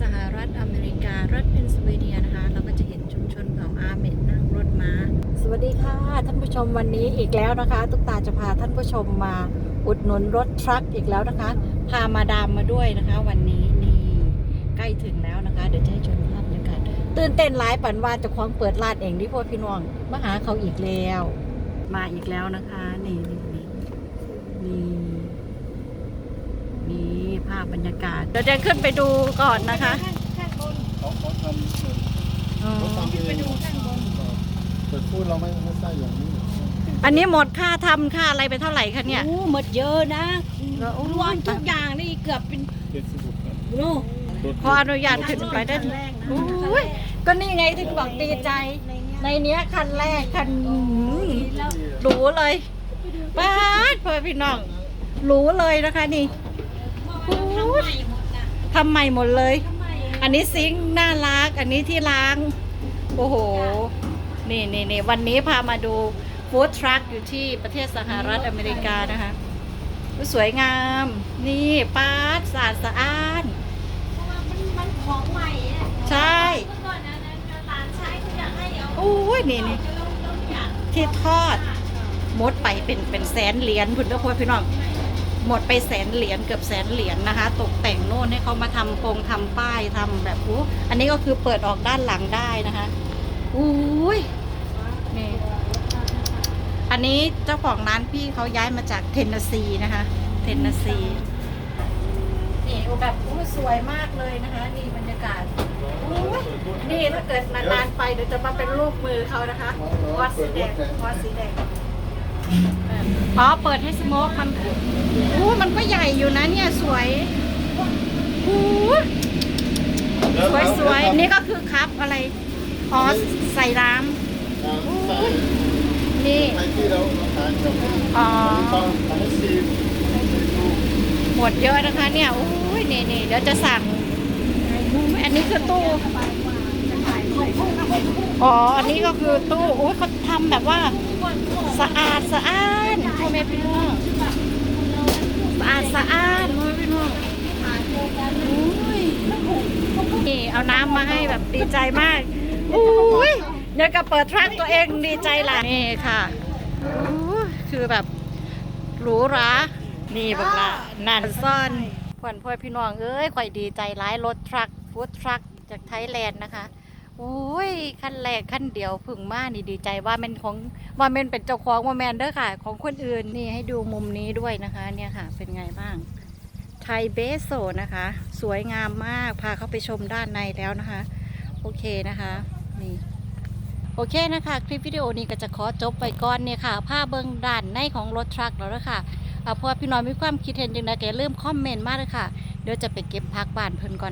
สหรัฐอเมริการัฐเพนซิลเวเนียนะคะ เราก็จะเห็นชุมชนเผ่าอาเมนนั่งรถม้า สวัสดีค่ะ ท่านผู้ชมวันนี้อีกแล้วนะคะ ตุ๊กตาจะพาท่านผู้ชมมาอุดหนุนรถทรัคอีกแล้วนะคะ พามาดามมาด้วยนะคะ วันนี้นี่ใกล้ถึงแล้วนะคะ เดี๋ยวจะให้ชมภาพบรรยากาศตื่นเต้นหลายปันว่าจะคว้าของเปิดร้านเองที่พ่อพี่น้องมาหาเขาอีกแล้ว มาอีกแล้วนะคะนี่นี่ภา พบรรยากาศเดี๋ยวจะขึ้นไปดูก่อนนะคะเขาเขาทำอ๋อเขาทำเองแต่พูดเราไม่ไม่ใช่อย่างนี้อันนี้หมดค่าทำค่าอะไรไปเท่าไหร่คะเนี่ย โอ้หมดเยอะนะแล้วโอ้ รวมทุกอย่างนี่เกือบเป็นเจ็ดสิบหกครับโลขออนุญาตขึ้นไปได้ไหมโอ้ยก็นี่ไงถึงบอกดีใจ ในเนี้ยคันแรกคันหรูเลยป้าดพ่อพี่น้องหรูเลยนะคะนี่ ทำใหม่หมดเลย อันนี้ซิงค์น่ารัก อันนี้ที่ล้าง โอ้โห นี่นี่นี่วันนี้พามาดูฟู้ดทรัคอยู่ที่ประเทศสหรัฐอเมริกานะคะสวยงาม นี่ป้าดสะอาดสะอ้านมันของใหม่ใช่เมื่อก่อนนะร้านใช้เขอยากให้เอาโอ้ยนี่นี่ที่ทอดมดไปเป็นเป็นแสนเหรียญคุณทุกคนพี่น้อง หมดไปแสนเหรียญเกือบแสนเหรียญนะคะ ตกแต่งโน่นให้เขามาทำโปรงทำป้ายทำแบบอู้อันนี้ก็คือเปิดออกด้านหลังได้นะคะอุ้ยนี่อันนี้เจ้าของร้านพี่เขาย้ายมาจากเทนเนสซีนะคะ เทนเนสซีนี่แบบอู้สวยมากเลยนะคะนี่บรรยากาศอุ้ยนี่ถ้าเกิดนานๆไปเดี๋ยวจะมาเป็นรูปมือเขานะคะวัดสีแดงวัดสีแดง อ๋อ เปิดให้สโมกทำอู้มันก็ใหญ่อยู่นะเนี่ยสวยอู้สวยสวย นี่ก็คือครับอะไร อ๋อ ใส่น้ำนี่ไอ้ที่เราทานกับอ๋อต้องของซีนหมดเยอะนะคะเนี่ยโอ้ยนี่นี่เดี๋ยวจะสั่ง อันนี้คือตู้ อ๋อ อันนี้ก็คือตู้โอ้ยเขาทำแบบว่า สะอาดสะอ้านพ่อแม่พี่น้องสะอาดสะอ้านพ่อแม่พี่น้องนี่เอาน้ำมาให้แบบดีใจมากอุ้ยเดี๋ยวก็เปิดทรัคตัวเองดีใจหละนี่ค่ะคือแบบหรูหรานี่บักละนันซ่อนขวัญพ่อพี่น้องเอ้ยข่อยดีใจร้ายรถทรัคฟู้ดทรัคจากไทยแลนด์นะคะ อุ้ยขั้นแรกขั้นเดียวพึ่งมานี่ดีใจว่าเป็นของว่าเป็นเป็นเจ้าของว่าแมนเด้อค่ะ ของคนอื่นนี่ให้ดูมุมนี้ด้วยนะคะ เนี่ยค่ะ เป็นไงบ้าง ไทยเบสโซนะคะ สวยงามมากพาเข้าไปชมด้านในแล้วนะคะ โอเคนะคะนี่โอเคนะคะ คลิปวิดีโอนี้ก็จะขอจบไปก่อนเนี่ยค่ะภาพเบื้องด้านในของรถทรัคแล้วนะคะเอาพอพี่น้อยมีความคิดเห็นยังไงก็อย่าลืมคอมเมนต์มาเลยค่ะเดี๋ยวจะไปเก็บพักบ้านเพิ่นก่อน